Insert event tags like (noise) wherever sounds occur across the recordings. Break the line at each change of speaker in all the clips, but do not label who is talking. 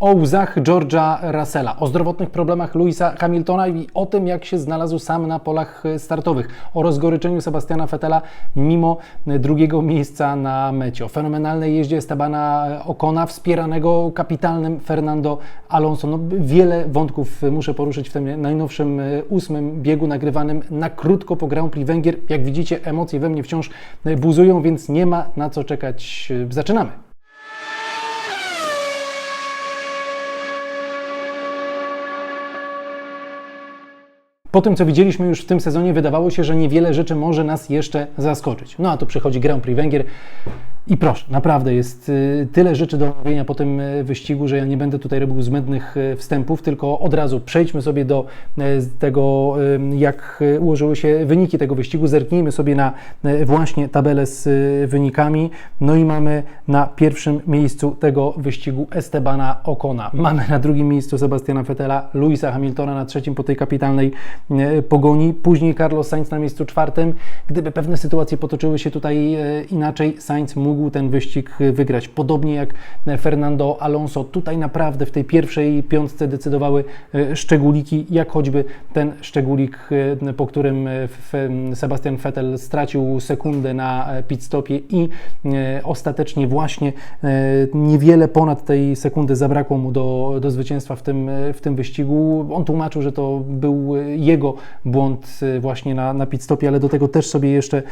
o łzach George'a Russella, o zdrowotnych problemach Louisa Hamiltona i o tym, jak się znalazł sam na polach startowych, o rozgoryczeniu Sebastiana Vettela mimo drugiego miejsca na mecie, o fenomenalnej jeździe Estebana Ocona, wspieranego kapitalnym Fernando Alonso. No, wiele wątków muszę poruszyć w tym najnowszym ósmym biegu nagrywanym na krótko po Grand Prix Węgier. Jak widzicie, emocje we mnie wciąż buzują, więc nie ma na co czekać. Zaczynamy. Po tym, co widzieliśmy już w tym sezonie, wydawało się, że niewiele rzeczy może nas jeszcze zaskoczyć. No a tu przychodzi Grand Prix Węgier i proszę, naprawdę jest y, tyle rzeczy do omówienia po tym y, wyścigu, że ja nie będę tutaj robił zbędnych y, wstępów, tylko od razu przejdźmy sobie do tego, jak ułożyły się wyniki tego wyścigu. Zerknijmy sobie na właśnie tabelę z wynikami. No i mamy na pierwszym miejscu tego wyścigu Estebana Ocona. Mamy na drugim miejscu Sebastiana Vettela, Louisa Hamiltona na trzecim po tej kapitalnej pogoni. Później Carlos Sainz na miejscu czwartym. Gdyby pewne sytuacje potoczyły się tutaj inaczej, Sainz mógł mógł ten wyścig wygrać. Podobnie jak Fernando Alonso. Tutaj naprawdę w tej pierwszej piątce decydowały e, szczególiki, jak choćby ten szczególik, e, po którym e, Sebastian Vettel stracił sekundę na pit stopie i ostatecznie właśnie niewiele ponad tej sekundy zabrakło mu do, do zwycięstwa w tym, w tym wyścigu. On tłumaczył, że to był jego błąd właśnie na, na pit stopie, ale do tego też sobie jeszcze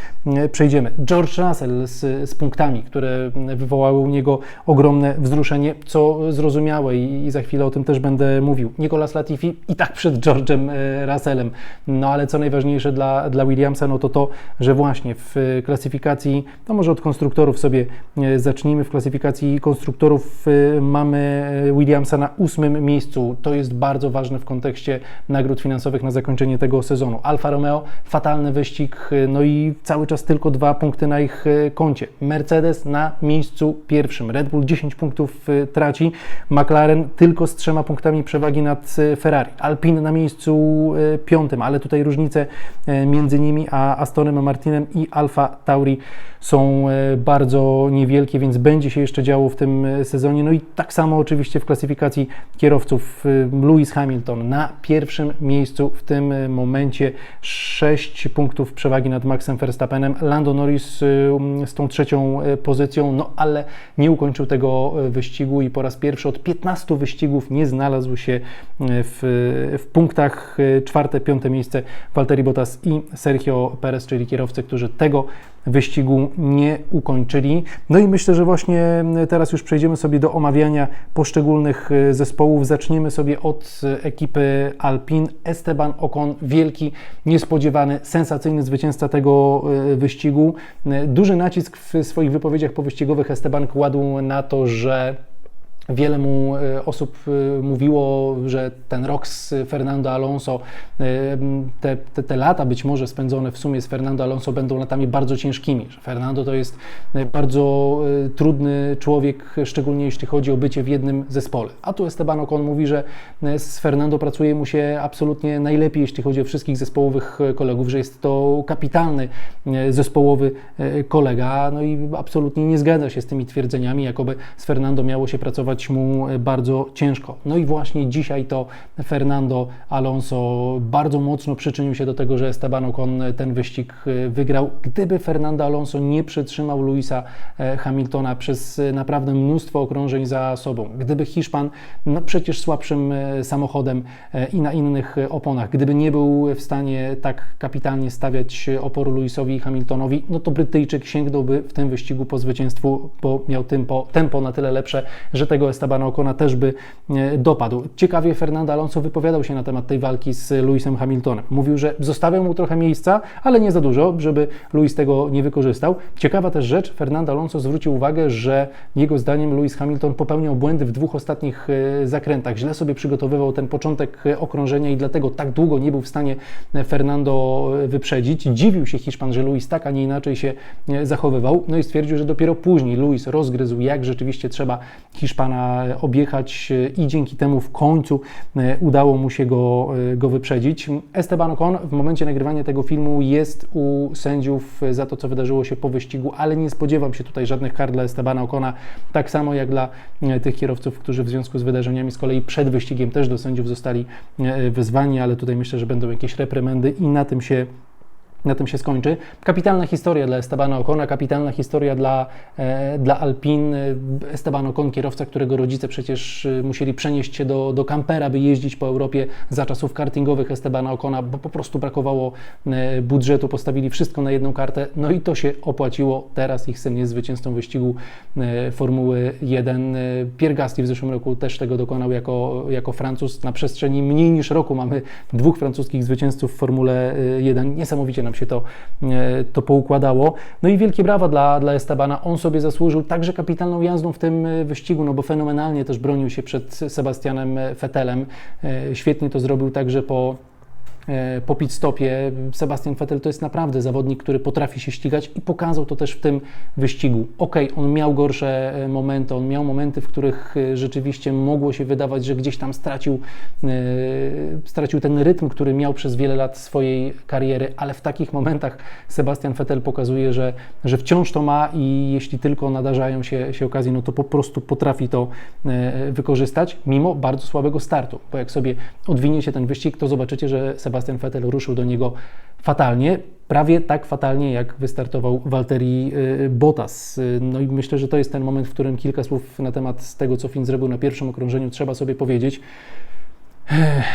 przejdziemy. George Russell z, z punktami które wywołały u niego ogromne wzruszenie, co zrozumiałe i, i za chwilę o tym też będę mówił. Nicolas Latifi i tak przed George'em e, Russellem, no ale co najważniejsze dla, dla Williamsa, no to to, że właśnie w klasyfikacji, no może od konstruktorów sobie e, zacznijmy, w klasyfikacji konstruktorów e, mamy Williamsa na ósmym miejscu. To jest bardzo ważne w kontekście nagród finansowych na zakończenie tego sezonu. Alfa Romeo, fatalny wyścig, no i cały czas tylko dwa punkty na ich koncie. Mercedes Mercedes na miejscu pierwszym. Red Bull 10 punktów y, traci, McLaren tylko z trzema punktami przewagi nad y, Ferrari. Alpine na miejscu y, piątym, ale tutaj różnice między nimi a Astonem Martinem i Alfa Tauri są bardzo niewielkie, więc będzie się jeszcze działo w tym sezonie. No i tak samo oczywiście w klasyfikacji kierowców Lewis Hamilton na pierwszym miejscu w tym momencie 6 punktów przewagi nad Maxem Verstappenem. Lando Norris z tą trzecią pozycją, no ale nie ukończył tego e, wyścigu i po raz pierwszy od 15 wyścigów nie znalazł się e, w, w punktach czwarte, piąte miejsce Valtteri Bottas i Sergio Perez, czyli kierowcy, którzy tego wyścigu nie ukończyli. No i myślę, że właśnie teraz już przejdziemy sobie do omawiania poszczególnych zespołów. Zaczniemy sobie od ekipy Alpin. Esteban Ocon, wielki, niespodziewany, sensacyjny zwycięzca tego wyścigu. Duży nacisk w swoich wypowiedziach powyścigowych Esteban kładł na to, że Wiele mu e, osób e, mówiło, że ten rok z Fernando Alonso, e, te, te, te, lata być może spędzone w sumie z Fernando Alonso będą latami bardzo ciężkimi, że Fernando to jest bardzo trudny człowiek, szczególnie jeśli chodzi o bycie w jednym zespole. A tu Esteban Ocon mówi, że z Fernando pracuje mu się absolutnie najlepiej, jeśli chodzi o wszystkich zespołowych kolegów, że jest to kapitalny zespołowy kolega, no i absolutnie nie zgadza się z tymi twierdzeniami, jakoby z Fernando miało się pracować mu e, bardzo ciężko. No i właśnie dzisiaj to Fernando Alonso bardzo mocno przyczynił się do tego, że Esteban Ocon ten wyścig e, wygrał. Gdyby Fernando Alonso nie przytrzymał Luisa e, Hamiltona przez naprawdę mnóstwo okrążeń za sobą, gdyby Hiszpan, no przecież słabszym samochodem i na innych oponach, gdyby nie był w stanie tak kapitalnie stawiać oporu Luisowi Hamiltonowi, no to Brytyjczyk sięgnąłby w tym wyścigu po zwycięstwu, bo miał tempo, tempo na tyle lepsze, że tego Estebana Ocona też by e, dopadł. Ciekawie Fernando Alonso wypowiadał się na temat tej walki z Lewisem Hamiltonem. Mówił, że zostawiał mu trochę miejsca, ale nie za dużo, żeby Lewis tego nie wykorzystał. Ciekawa też rzecz, Fernando Alonso zwrócił uwagę, że jego zdaniem Lewis Hamilton popełniał błędy w dwóch ostatnich e, zakrętach. Źle sobie przygotowywał ten początek e, okrążenia i dlatego tak długo nie był w stanie Fernando wyprzedzić. Dziwił się Hiszpan, że Lewis tak, a nie inaczej się zachowywał. No i stwierdził, że dopiero później Lewis rozgryzł, jak rzeczywiście trzeba Hiszpana objechać i dzięki temu w końcu udało mu się go, go wyprzedzić. Esteban Ocon w momencie nagrywania tego filmu jest u sędziów za to, co wydarzyło się po wyścigu, ale nie spodziewam się tutaj żadnych kar dla Estebana Ocona, tak samo jak dla tych kierowców, którzy w związku z wydarzeniami z kolei przed wyścigiem też do sędziów zostali wezwani, ale tutaj myślę, że będą jakieś reprymendy i na tym się na tym się skończy. Kapitalna historia dla Estebana Ocona, kapitalna historia dla, e, dla Alpin. Esteban Ocon, kierowca, którego rodzice przecież e, musieli przenieść się do, do kampera, by jeździć po Europie za czasów kartingowych Estebana Ocona, bo po prostu brakowało e, budżetu, postawili wszystko na jedną kartę, no i to się opłaciło. Teraz ich syn jest zwycięzcą wyścigu e, Formuły 1. E, Pierre Gasly w zeszłym roku też tego dokonał jako, jako Francuz. Na przestrzeni mniej niż roku mamy dwóch francuskich zwycięzców w Formule 1. Niesamowicie nam się to, e, to poukładało. No i wielkie brawa dla, dla Estabana. On sobie zasłużył także kapitalną jazdą w tym e, wyścigu, no bo fenomenalnie też bronił się przed Sebastianem Vettelem. E, świetnie to zrobił także po po pit stopie. Sebastian Vettel to jest naprawdę zawodnik, który potrafi się ścigać i pokazał to też w tym wyścigu. Ok, on miał gorsze e, momenty, on miał momenty, w których e, rzeczywiście mogło się wydawać, że gdzieś tam stracił, stracił ten rytm, który miał przez wiele lat swojej kariery, ale w takich momentach Sebastian Vettel pokazuje, że, że wciąż to ma i jeśli tylko nadarzają się, się okazje, no to po prostu potrafi to wykorzystać, mimo bardzo słabego startu, bo jak sobie odwiniecie ten wyścig, to zobaczycie, że Sebastian Sebastian Vettel ruszył do niego fatalnie, prawie tak fatalnie jak wystartował Walteri y, Bottas. Y, no i myślę, że to jest ten moment, w którym kilka słów na temat tego, co Finn zrobił na pierwszym okrążeniu, trzeba sobie powiedzieć.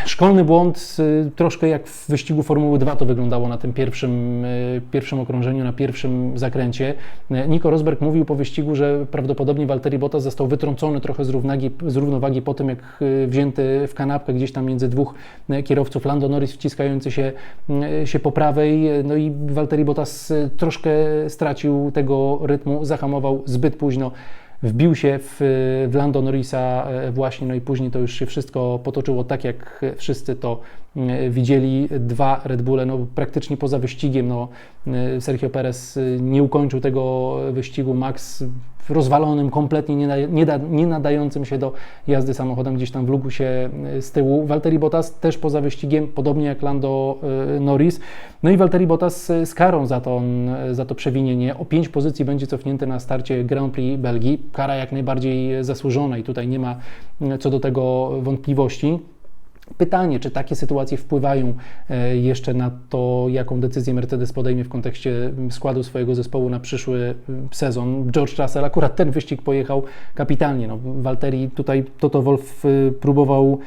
Szkolny błąd, y, troszkę jak w wyścigu Formuły 2 to wyglądało na tym pierwszym, y, pierwszym okrążeniu, na pierwszym zakręcie. Y, Nico Rosberg mówił po wyścigu, że prawdopodobnie Valtteri Bottas został wytrącony trochę z równowagi, z równowagi po tym, jak wzięty w kanapkę gdzieś tam między dwóch kierowców, Lando Norris wciskający się, się po prawej, no i Valtteri Bottas troszkę stracił tego rytmu, zahamował zbyt późno wbił się w, w Lando Norrisa e, właśnie, no i później to już się wszystko potoczyło tak, jak wszyscy to widzieli. Dwa Red Bulle, no praktycznie poza wyścigiem, no Sergio Perez nie ukończył tego wyścigu, Max rozwalonym, kompletnie nie, nie, nie, nadającym się do jazdy samochodem, gdzieś tam wlógł się z tyłu. Valtteri Bottas też poza wyścigiem, podobnie jak Lando Norris. No i Valtteri Bottas z karą za to, za to przewinienie. O pięć pozycji będzie cofnięty na starcie Grand Prix Belgii. Kara jak najbardziej zasłużona i tutaj nie ma co do tego wątpliwości. Pytanie, czy takie sytuacje wpływają e, jeszcze na to, jaką decyzję Mercedes podejmie w kontekście składu swojego zespołu na przyszły sezon. George Russell akurat ten wyścig pojechał kapitalnie. No, Walteri tutaj Toto Wolf e, próbował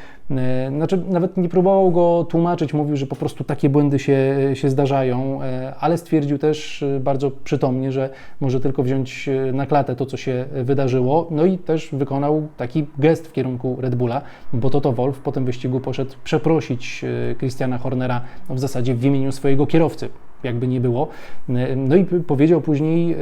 znaczy, nawet nie próbował go tłumaczyć, mówił, że po prostu takie błędy się, się zdarzają, e, ale stwierdził też e, bardzo przytomnie, że może tylko wziąć na klatę to, co się wydarzyło. No i też wykonał taki gest w kierunku Red Bulla, bo Toto Wolf po tym wyścigu poszedł przeprosić Christiana Hornera w zasadzie w imieniu swojego kierowcy jakby nie było. No i powiedział później,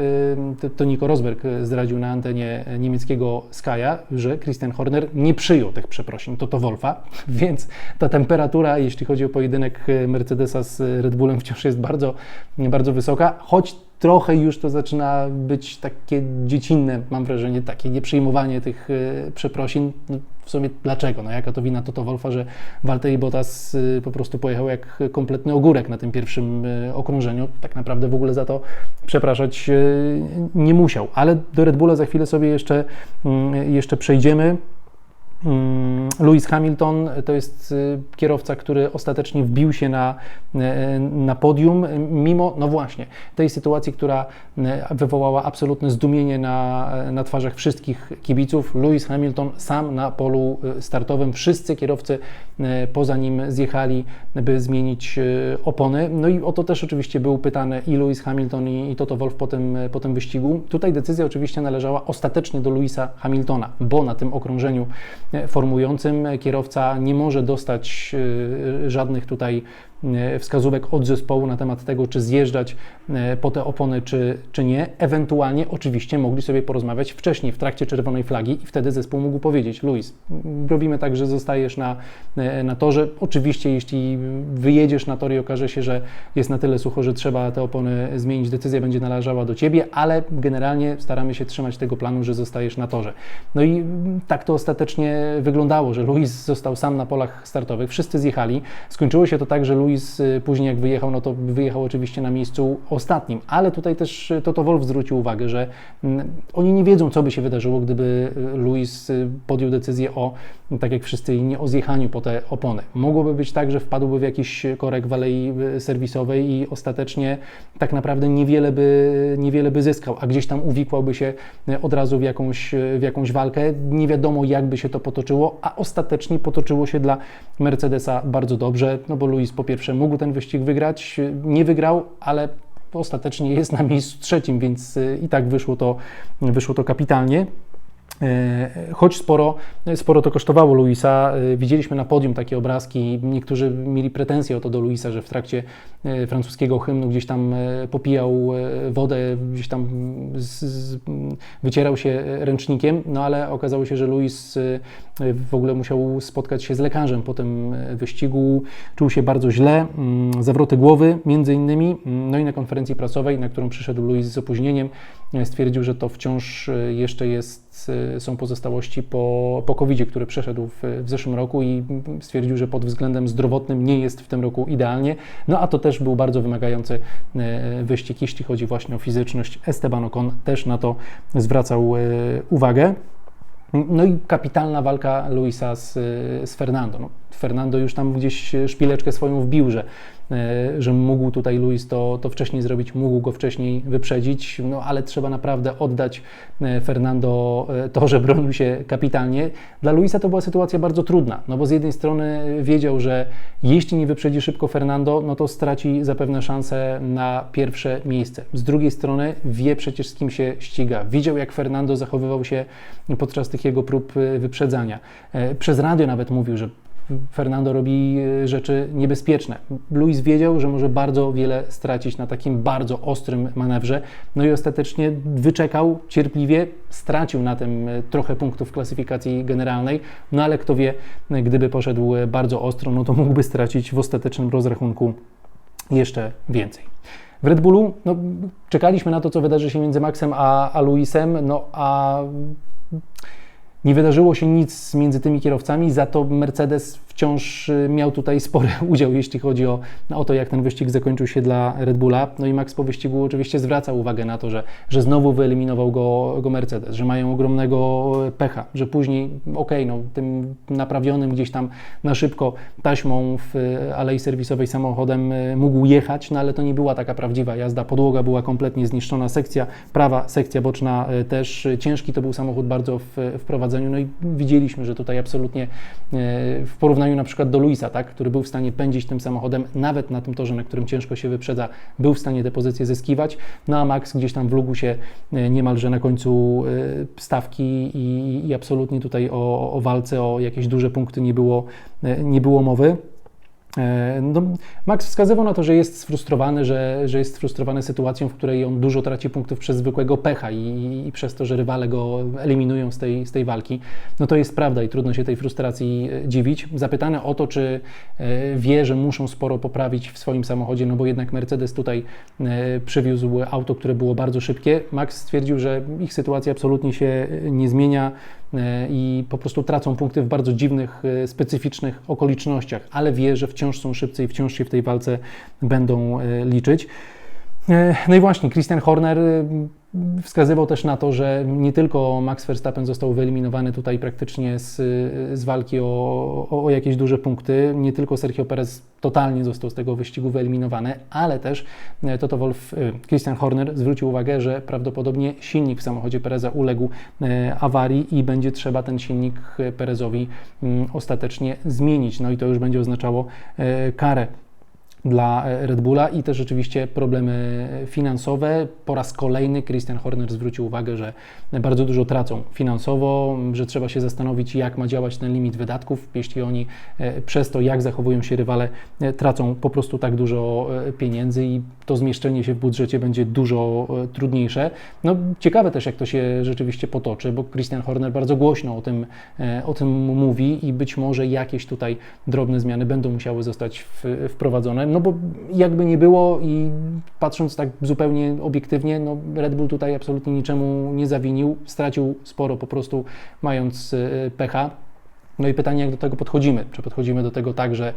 to Nico Rosberg zdradził na antenie niemieckiego Skya, że Christian Horner nie przyjął tych przeprosin Toto Wolfa, więc ta temperatura, jeśli chodzi o pojedynek Mercedesa z Red Bullem, wciąż jest bardzo, bardzo wysoka, choć trochę już to zaczyna być takie dziecinne, mam wrażenie, takie nieprzyjmowanie tych e, przeprosin. W sumie dlaczego? No jaka to wina Toto Wolfa, że Valtteri Bottas e, po prostu pojechał jak kompletny ogórek na tym pierwszym e, okrążeniu. Tak naprawdę w ogóle za to przepraszać nie musiał. Ale do Red Bulla za chwilę sobie jeszcze, mm, jeszcze przejdziemy. Mm, Lewis Hamilton to jest y, kierowca, który ostatecznie wbił się na, y, na podium, mimo, no właśnie, tej sytuacji, która y, wywołała absolutne zdumienie na, na twarzach wszystkich kibiców. Lewis Hamilton sam na polu startowym, wszyscy kierowcy poza nim zjechali, by zmienić opony. No i o to też oczywiście był pytany i Lewis Hamilton, i, Toto Wolff po tym, po tym wyścigu. Tutaj decyzja oczywiście należała ostatecznie do Lewisa Hamiltona, bo na tym okrążeniu formującym kierowca nie może dostać żadnych tutaj e, wskazówek od zespołu na temat tego, czy zjeżdżać e, po te opony, czy, czy nie. Ewentualnie oczywiście mogli sobie porozmawiać wcześniej, w trakcie czerwonej flagi i wtedy zespół mógł powiedzieć, Luis, robimy tak, że zostajesz na, e, na torze. Oczywiście, jeśli wyjedziesz na tor i okaże się, że jest na tyle sucho, że trzeba te opony zmienić, decyzja będzie należała do Ciebie, ale generalnie staramy się trzymać tego planu, że zostajesz na torze. No i tak to ostatecznie wyglądało, że Luis został sam na polach startowych, wszyscy zjechali. Skończyło się to tak, że Luis y, później jak wyjechał, no to wyjechał oczywiście na miejscu ostatnim, ale tutaj też Toto Wolf zwrócił uwagę, że mm, oni nie wiedzą, co by się wydarzyło, gdyby y, Luis y, podjął decyzję o, tak jak wszyscy inni, o zjechaniu po te opony. Mogłoby być tak, że wpadłby w jakiś korek w alei serwisowej i ostatecznie tak naprawdę niewiele by, niewiele by zyskał, a gdzieś tam uwikłałby się od razu w jakąś, w jakąś walkę. Nie wiadomo, jak by się to potoczyło, a ostatecznie potoczyło się dla Mercedesa bardzo dobrze, no bo Luis po pierwsze mógł ten wyścig wygrać, nie wygrał, ale ostatecznie jest na miejscu trzecim, więc i tak wyszło to, wyszło to kapitalnie. E, choć sporo, sporo to kosztowało Luisa, e, widzieliśmy na podium takie obrazki. Niektórzy mieli pretensje o to do Luisa, że w trakcie e, francuskiego hymnu gdzieś tam popijał wodę, gdzieś tam z, z, wycierał się ręcznikiem, no ale okazało się, że Luis w ogóle musiał spotkać się z lekarzem po tym wyścigu. Czuł się bardzo źle, mm, zawroty głowy między innymi. No i na konferencji prasowej, na którą przyszedł Luis z opóźnieniem, stwierdził, że to wciąż jeszcze jest są pozostałości po, po covid który przeszedł w, w zeszłym roku i stwierdził, że pod względem zdrowotnym nie jest w tym roku idealnie. No a to też był bardzo wymagający e, wyścig, jeśli chodzi właśnie o fizyczność. Esteban Ocon też na to zwracał e, uwagę. No i kapitalna walka Luisa z, z Fernando. No, Fernando już tam gdzieś szpileczkę swoją wbił, że E, że mógł tutaj Luis to, to wcześniej zrobić, mógł go wcześniej wyprzedzić, no ale trzeba naprawdę oddać e, Fernando e, to, że bronił się kapitalnie. Dla Luisa to była sytuacja bardzo trudna, no bo z jednej strony wiedział, że jeśli nie wyprzedzi szybko Fernando, no to straci zapewne szansę na pierwsze miejsce. Z drugiej strony wie przecież z kim się ściga. Widział jak Fernando zachowywał się podczas tych jego prób wyprzedzania. Przez radio nawet mówił, że Fernando robi e, rzeczy niebezpieczne. Luis wiedział, że może bardzo wiele stracić na takim bardzo ostrym manewrze, no i ostatecznie wyczekał cierpliwie, stracił na tym e, trochę punktów klasyfikacji generalnej, no ale kto wie, gdyby poszedł bardzo ostro, no to mógłby stracić w ostatecznym rozrachunku jeszcze więcej. W Red Bullu no, czekaliśmy na to, co wydarzy się między Maxem a, a Luisem, no a nie wydarzyło się nic między tymi kierowcami, za to Mercedes wciąż y, miał tutaj spory (laughs) udział, jeśli chodzi o, o to, jak ten wyścig zakończył się dla Red Bulla. No i Max po wyścigu oczywiście zwraca uwagę na to, że, że znowu wyeliminował go, go Mercedes, że mają ogromnego pecha, że później, okej, okay, no tym naprawionym gdzieś tam na szybko taśmą w y, alei serwisowej samochodem y, mógł jechać, no ale to nie była taka prawdziwa jazda. Podłoga była kompletnie zniszczona, sekcja prawa, sekcja boczna też. Ciężki to był samochód bardzo w, w prowadzeniu, no i widzieliśmy, że tutaj absolutnie w porównaniu porównaniu na przykład do Luisa, tak, który był w stanie pędzić tym samochodem nawet na tym torze, na którym ciężko się wyprzedza, był w stanie te pozycje zyskiwać, no a Max gdzieś tam wlógł się e, niemalże na końcu e, stawki i, i absolutnie tutaj o, o walce, o jakieś duże punkty nie było, e, nie było mowy. E, no, Max wskazywał na to, że jest sfrustrowany, że, że jest sfrustrowany sytuacją, w której on dużo traci punktów przez zwykłego pecha i, i, przez to, że rywale go eliminują z tej, z tej walki. No to jest prawda i trudno się tej frustracji e, dziwić. Zapytany o to, czy e, wie, że muszą sporo poprawić w swoim samochodzie, no bo jednak Mercedes tutaj przywiózł auto, które było bardzo szybkie. Max stwierdził, że ich sytuacja absolutnie się nie zmienia. E, i po prostu tracą punkty w bardzo dziwnych, e, specyficznych okolicznościach, ale wie, że wciąż są szybcy i wciąż się w tej walce będą e, liczyć. No i właśnie, Christian Horner Wskazywał też na to, że nie tylko Max Verstappen został wyeliminowany tutaj praktycznie z, z walki o, o, jakieś duże punkty, nie tylko Sergio Perez totalnie został z tego wyścigu wyeliminowany, ale też e, Toto Wolf, e, Christian Horner zwrócił uwagę, że prawdopodobnie silnik w samochodzie Pereza uległ e, awarii i będzie trzeba ten silnik Perezowi mm, ostatecznie zmienić. No i to już będzie oznaczało karę dla e, Red Bulla i też rzeczywiście problemy finansowe. Po raz kolejny Christian Horner zwrócił uwagę, że bardzo dużo tracą finansowo, że trzeba się zastanowić, jak ma działać ten limit wydatków, jeśli oni e, przez to, jak zachowują się rywale, e, tracą po prostu tak dużo pieniędzy i to zmieszczenie się w budżecie będzie dużo trudniejsze. No, ciekawe też, jak to się rzeczywiście potoczy, bo Christian Horner bardzo głośno o tym, o tym mówi i być może jakieś tutaj drobne zmiany będą musiały zostać wprowadzone, no bo jakby nie było i patrząc tak zupełnie obiektywnie, no Red Bull tutaj absolutnie niczemu nie zawinił, stracił sporo po prostu mając e, pecha. No i pytanie, jak do tego podchodzimy? Czy podchodzimy do tego tak, że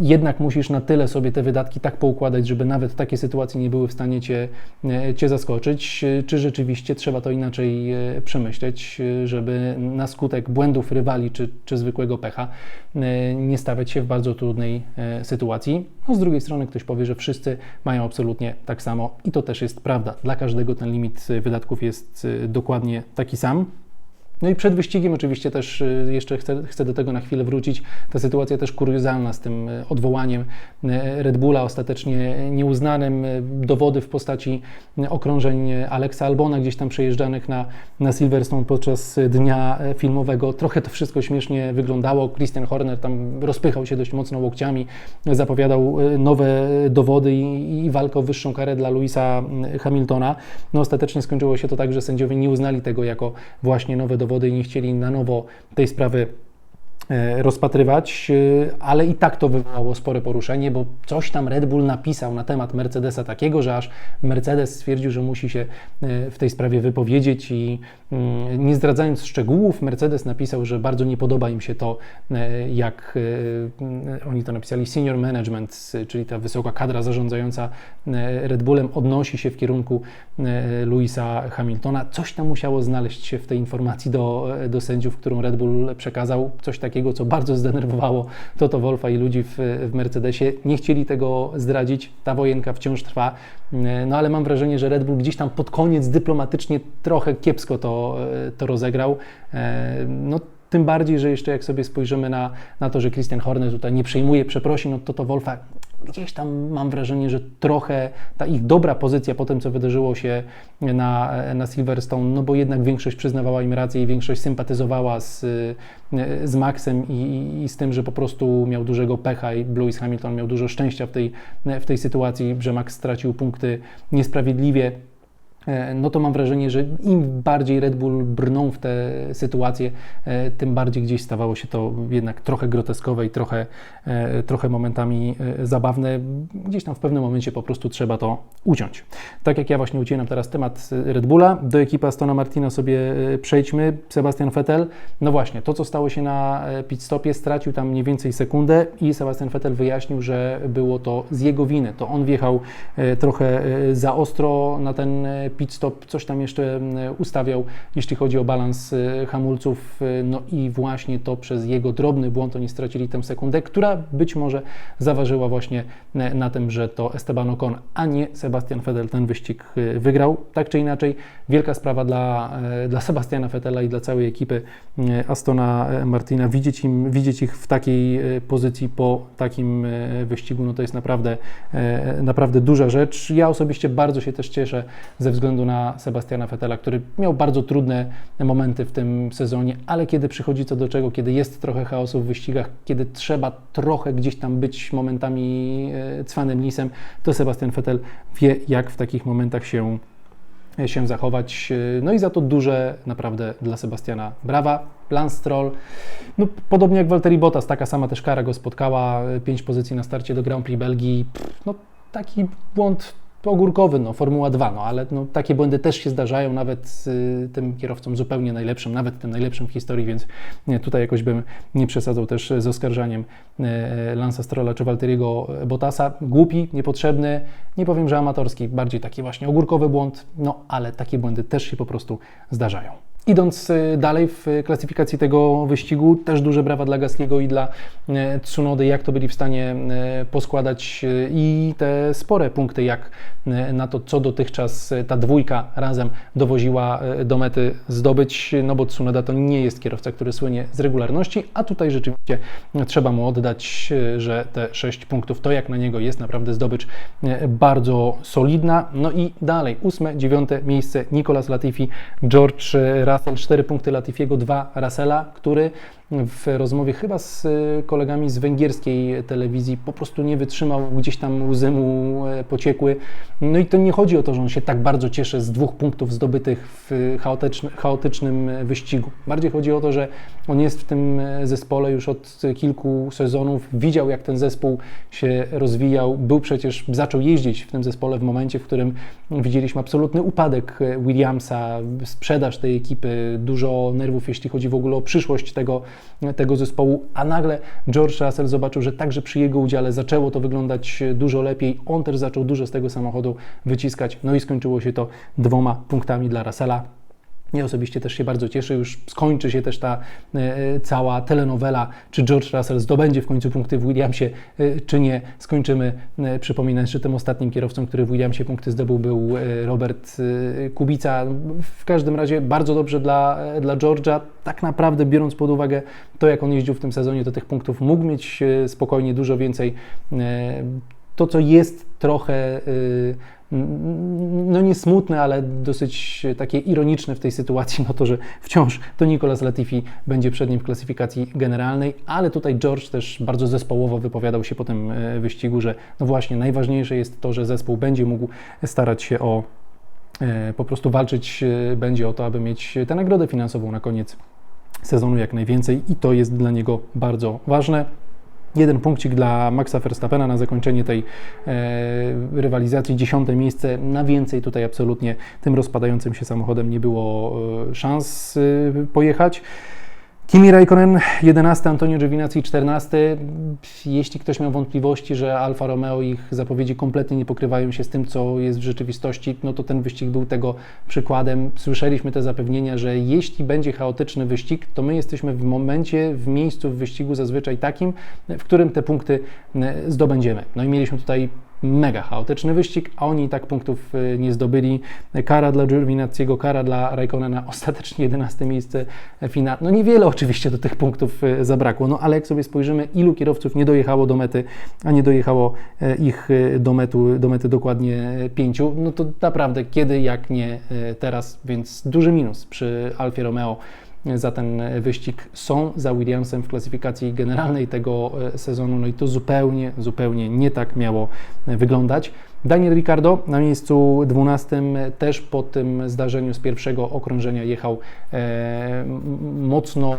jednak musisz na tyle sobie te wydatki tak poukładać, żeby nawet takie sytuacje nie były w stanie cię, e, cię zaskoczyć, czy rzeczywiście trzeba to inaczej e, przemyśleć, e, żeby na skutek błędów rywali czy, czy zwykłego pecha nie stawiać się w bardzo trudnej sytuacji. No z drugiej strony ktoś powie, że wszyscy mają absolutnie tak samo i to też jest prawda. Dla każdego ten limit wydatków jest dokładnie taki sam. No i przed wyścigiem oczywiście też y, jeszcze chcę, chcę do tego na chwilę wrócić. Ta sytuacja też kuriozalna z tym y, odwołaniem y, Red Bulla ostatecznie nieuznanym. Dowody w postaci okrążeń Alexa Albona gdzieś tam przejeżdżanych na, na Silverstone podczas dnia filmowego. Trochę to wszystko śmiesznie wyglądało. Christian Horner tam rozpychał się dość mocno łokciami, zapowiadał nowe dowody i, i walkę o wyższą karę dla Louisa Hamiltona. No ostatecznie skończyło się to tak, że sędziowie nie uznali tego jako właśnie nowe dowody i nie chcieli na nowo tej sprawy rozpatrywać, e, ale i tak to wywołało spore poruszenie, bo coś tam Red Bull napisał na temat Mercedesa takiego, że aż Mercedes stwierdził, że musi się e, w tej sprawie wypowiedzieć i mm, nie zdradzając szczegółów, Mercedes napisał, że bardzo nie podoba im się to, e, jak e, mm, oni to napisali, senior management, czyli ta wysoka kadra zarządzająca e, Red Bullem odnosi się w kierunku e, Louisa Hamiltona. Coś tam musiało znaleźć się w tej informacji do, do sędziów, którą Red Bull przekazał, coś takiego, co bardzo zdenerwowało Toto Wolfa i ludzi w, w Mercedesie. Nie chcieli tego zdradzić, ta wojenka wciąż trwa, E, no ale mam wrażenie, że Red Bull gdzieś tam pod koniec dyplomatycznie trochę kiepsko to, e, to rozegrał. E, No, tym bardziej, że jeszcze jak sobie spojrzymy na, na to, że Christian Horner tutaj nie przyjmuje przeprosin od Toto Wolfa, gdzieś tam mam wrażenie, że trochę ta ich dobra pozycja po tym, co wydarzyło się na, na Silverstone, no bo jednak większość przyznawała im rację i większość sympatyzowała z, z Maxem i, i z tym, że po prostu miał dużego pecha i Lewis Hamilton miał dużo szczęścia w tej, w tej sytuacji, że Max stracił punkty niesprawiedliwie no to mam wrażenie, że im bardziej Red Bull brnął w te sytuacje, e, tym bardziej gdzieś stawało się to jednak trochę groteskowe i trochę, e, trochę momentami e, zabawne. Gdzieś tam w pewnym momencie po prostu trzeba to uciąć. Tak jak ja właśnie ucinam teraz temat e, Red Bulla, do ekipy Astona Martina sobie e, przejdźmy. Sebastian Vettel, no właśnie, to co stało się na e, pit stopie, stracił tam mniej więcej sekundę i Sebastian Vettel wyjaśnił, że było to z jego winy. To on wjechał e, trochę e, za ostro na ten e, pit stop, coś tam jeszcze ustawiał, jeśli chodzi o balans e, hamulców, e, no i właśnie to przez jego drobny błąd oni stracili tę sekundę, która być może zaważyła właśnie e, na tym, że to Esteban Ocon, a nie Sebastian Vettel ten wyścig e, wygrał. Tak czy inaczej, wielka sprawa dla, e, dla Sebastiana Vettela i dla całej ekipy e, Astona Martina. Widzieć, im, widzieć ich w takiej pozycji po takim wyścigu, no to jest naprawdę, naprawdę duża rzecz. Ja osobiście bardzo się też cieszę ze względu na Sebastiana Vettela, który miał bardzo trudne momenty w tym sezonie, ale kiedy przychodzi co do czego, kiedy jest trochę chaosu w wyścigach, kiedy trzeba trochę gdzieś tam być momentami e, cwanym lisem, to Sebastian Vettel wie, jak w takich momentach się się zachować. No i za to duże naprawdę dla Sebastiana brawa. Lance Stroll, no, podobnie jak Valtteri Bottas, taka sama też kara go spotkała, pięć pozycji na starcie do Grand Prix Belgii. Pff, No, taki błąd ogórkowy, no, Formuła 2, no, ale no, takie błędy też się zdarzają nawet y, tym kierowcą zupełnie najlepszym, nawet tym najlepszym w historii, więc nie, tutaj jakoś bym nie przesadzał też z oskarżaniem e, Lansa Strolla czy Valteriego Bottasa. Głupi, niepotrzebny, nie powiem, że amatorski, bardziej taki właśnie ogórkowy błąd, no ale takie błędy też się po prostu zdarzają. Idąc y, dalej w klasyfikacji tego wyścigu, też duże brawa dla Gasliego i dla e, Tsunody, jak to byli w stanie e, poskładać e, i te spore punkty, jak na to, co dotychczas ta dwójka razem dowoziła do mety zdobyć, no bo Tsunoda to nie jest kierowca, który słynie z regularności, a tutaj rzeczywiście trzeba mu oddać, że te 6 punktów to jak na niego jest naprawdę zdobycz bardzo solidna. No i dalej, ósme, dziewiąte miejsce Nicolas Latifi, George 4 punkty Latifiego, 2 Russella, który w rozmowie chyba z e, kolegami z węgierskiej telewizji po prostu nie wytrzymał, gdzieś tam łzy mu e, pociekły. No i to nie chodzi o to, że on się tak bardzo cieszy z dwóch punktów zdobytych w chaotyczny, chaotycznym wyścigu. Bardziej chodzi o to, że on jest w tym e, zespole już od kilku sezonów, widział jak ten zespół się rozwijał, był przecież, zaczął jeździć w tym zespole w momencie, w którym widzieliśmy absolutny upadek Williamsa, sprzedaż tej ekipy, dużo nerwów, jeśli chodzi w ogóle o przyszłość tego tego zespołu, a nagle George Russell zobaczył, że także przy jego udziale zaczęło to wyglądać dużo lepiej. On też zaczął dużo z tego samochodu wyciskać, no i skończyło się to dwoma punktami dla Russella. Mnie osobiście też się bardzo cieszę, już skończy się też ta e, cała telenowela, czy George Russell zdobędzie w końcu punkty w Williamsie, e, czy nie. Skończymy, e, przypominając, że tym ostatnim kierowcą, który w Williamsie punkty zdobył był e, Robert e, Kubica. W każdym razie bardzo dobrze dla, e, dla George'a. Tak naprawdę biorąc pod uwagę to, jak on jeździł w tym sezonie, to tych punktów mógł mieć e, spokojnie dużo więcej. E, to, co jest trochę no nie smutne, ale dosyć takie ironiczne w tej sytuacji, no to, że wciąż to Nicolas Latifi będzie przed nim w klasyfikacji generalnej, ale tutaj George też bardzo zespołowo wypowiadał się po tym e, wyścigu, że no właśnie najważniejsze jest to, że zespół będzie mógł starać się o e, po prostu walczyć e, będzie o to, aby mieć tę nagrodę finansową na koniec sezonu jak najwięcej i to jest dla niego bardzo ważne. Jeden punkcik dla Maxa Verstappena na zakończenie tej e, rywalizacji, dziesiąte miejsce. Na więcej tutaj absolutnie tym rozpadającym się samochodem nie było e, szans e, pojechać. Kimi Raikkonen 11, Antonio Giovinazzi 14. Jeśli ktoś miał wątpliwości, że Alfa Romeo ich zapowiedzi kompletnie nie pokrywają się z tym, co jest w rzeczywistości, no to ten wyścig był tego przykładem. Słyszeliśmy te zapewnienia, że jeśli będzie chaotyczny wyścig, to my jesteśmy w momencie, w miejscu w wyścigu zazwyczaj takim, w którym te punkty e, zdobędziemy. No i mieliśmy tutaj mega chaotyczny wyścig, a oni i tak punktów y, nie zdobyli. Kara dla Giovinazziego, kara dla Raikkonena, (laughs) ostatecznie 11 miejsce finał. No niewiele oczywiście do tych punktów y, zabrakło, no ale jak sobie spojrzymy, ilu kierowców nie dojechało do mety, a nie dojechało y, ich do, metu, do mety dokładnie pięciu, no to naprawdę kiedy, jak nie teraz, więc duży minus przy Alfie Romeo za ten wyścig są za Williamsem w klasyfikacji generalnej tego e, sezonu, no i to zupełnie, zupełnie nie tak miało e, wyglądać. Daniel Ricardo na miejscu 12 też po tym zdarzeniu z pierwszego okrążenia jechał e, mocno,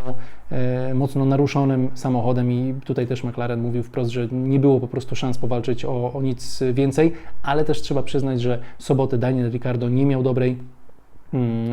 e, mocno naruszonym samochodem i tutaj też McLaren mówił wprost, że nie było po prostu szans powalczyć o, o nic więcej, ale też trzeba przyznać, że soboty Daniel Ricardo nie miał dobrej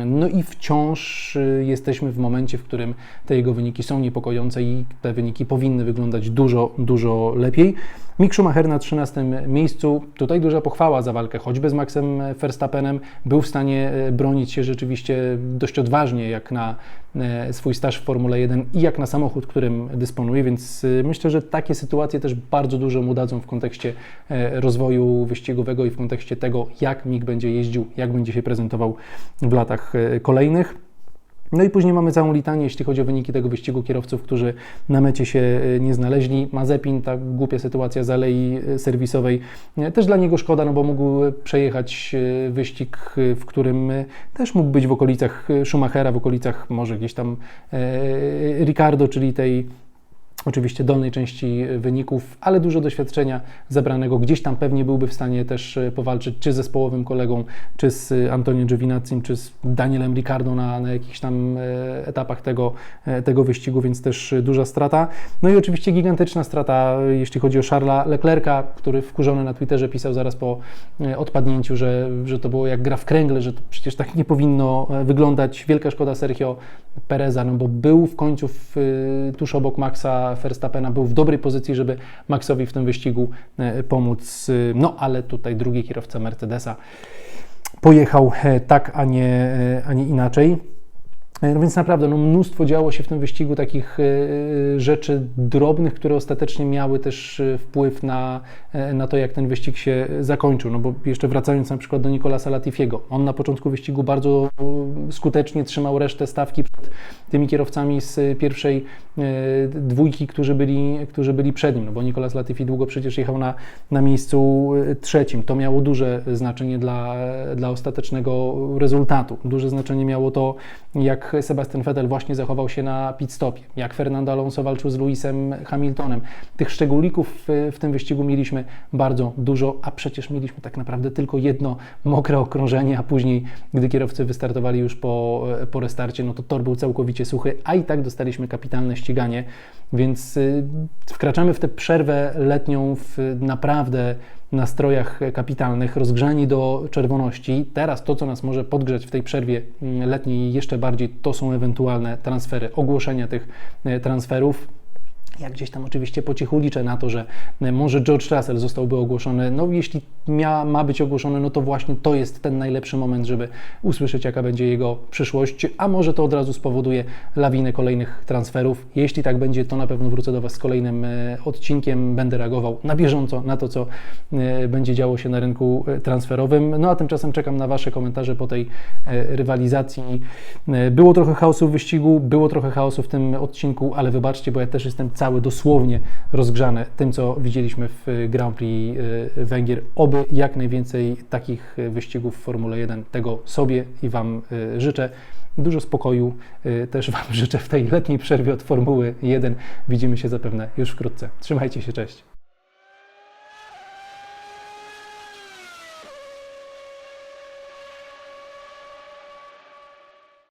no i wciąż y, jesteśmy w momencie, w którym te jego wyniki są niepokojące i te wyniki powinny wyglądać dużo, dużo lepiej. Mick Schumacher na 13 miejscu, tutaj duża pochwała za walkę, choćby z Maxem Verstappenem, był w stanie e, bronić się rzeczywiście dość odważnie, jak na e, swój staż w Formule 1 i jak na samochód, którym dysponuje, więc e, myślę, że takie sytuacje też bardzo dużo mu dadzą w kontekście rozwoju wyścigowego i w kontekście tego, jak Mick będzie jeździł, jak będzie się prezentował w latach kolejnych. No i później mamy całą litanię, jeśli chodzi o wyniki tego wyścigu kierowców, którzy na mecie się e, nie znaleźli. Mazepin, ta głupia sytuacja z alei e, serwisowej, e, też dla niego szkoda, no bo mógł przejechać wyścig, w którym też mógł być w okolicach Schumachera, w okolicach może gdzieś tam Ricardo, czyli tej oczywiście dolnej części wyników, ale dużo doświadczenia zebranego. Gdzieś tam pewnie byłby w stanie też e, powalczyć czy z zespołowym kolegą, czy z Antonio Giovinazzim, czy z Danielem Ricardo na, na jakichś tam e, etapach tego, e, tego wyścigu, więc też duża strata. No i oczywiście gigantyczna strata, jeśli chodzi o Charlesa Leclerca, który wkurzony na Twitterze pisał zaraz po odpadnięciu, że, że to było jak gra w kręgle, że to przecież tak nie powinno wyglądać. Wielka szkoda Sergio Pereza, no bo był w końcu w, tuż obok Maxa Verstappena był w dobrej pozycji, żeby Maxowi w tym wyścigu e, pomóc. E, no ale tutaj drugi kierowca Mercedesa pojechał e, tak, a nie, a nie inaczej. E, No więc naprawdę no, mnóstwo działo się w tym wyścigu takich e, rzeczy drobnych, które ostatecznie miały też e, wpływ na, e, na to, jak ten wyścig się zakończył. No bo jeszcze wracając na przykład do Nicolasa Latifiego, on na początku wyścigu bardzo e, skutecznie trzymał resztę stawki przed tymi kierowcami z pierwszej e, dwójki, którzy byli, którzy byli przed nim, no bo Nicolas Latifi długo przecież jechał na, na miejscu e, trzecim. To miało duże znaczenie dla, dla ostatecznego rezultatu. Duże znaczenie miało to, jak Sebastian Vettel właśnie zachował się na pit stopie, jak Fernando Alonso walczył z Lewisem Hamiltonem. Tych szczególików w, tym wyścigu mieliśmy bardzo dużo, a przecież mieliśmy tak naprawdę tylko jedno mokre okrążenie, a później, gdy kierowcy wystartowali już po, po restarcie, no to tor był całkowicie suchy, a i tak dostaliśmy kapitalne ściganie, więc y, wkraczamy w tę przerwę letnią w naprawdę nastrojach kapitalnych, rozgrzani do czerwoności. Teraz to, co nas może podgrzać w tej przerwie mm, letniej jeszcze bardziej, to są ewentualne transfery, ogłoszenia tych e, transferów. Ja gdzieś tam oczywiście po cichu liczę na to, że e, może George Russell zostałby ogłoszony. No jeśli mia, ma być ogłoszony, no to właśnie to jest ten najlepszy moment, żeby usłyszeć, jaka będzie jego przyszłość, a może to od razu spowoduje lawinę kolejnych transferów. Jeśli tak będzie, to na pewno wrócę do Was z kolejnym e, odcinkiem. Będę reagował na bieżąco na to, co e, będzie działo się na rynku transferowym. No a tymczasem czekam na Wasze komentarze po tej rywalizacji. Było trochę chaosu w wyścigu, było trochę chaosu w tym odcinku, ale wybaczcie, bo ja też jestem dosłownie rozgrzany tym, co widzieliśmy w Grand Prix e, Węgier. Oby jak najwięcej takich e, wyścigów w Formule 1 tego sobie i Wam e, życzę. Dużo spokoju też Wam (laughs) życzę w tej letniej przerwie od Formuły 1. Widzimy się zapewne już wkrótce. Trzymajcie się, cześć.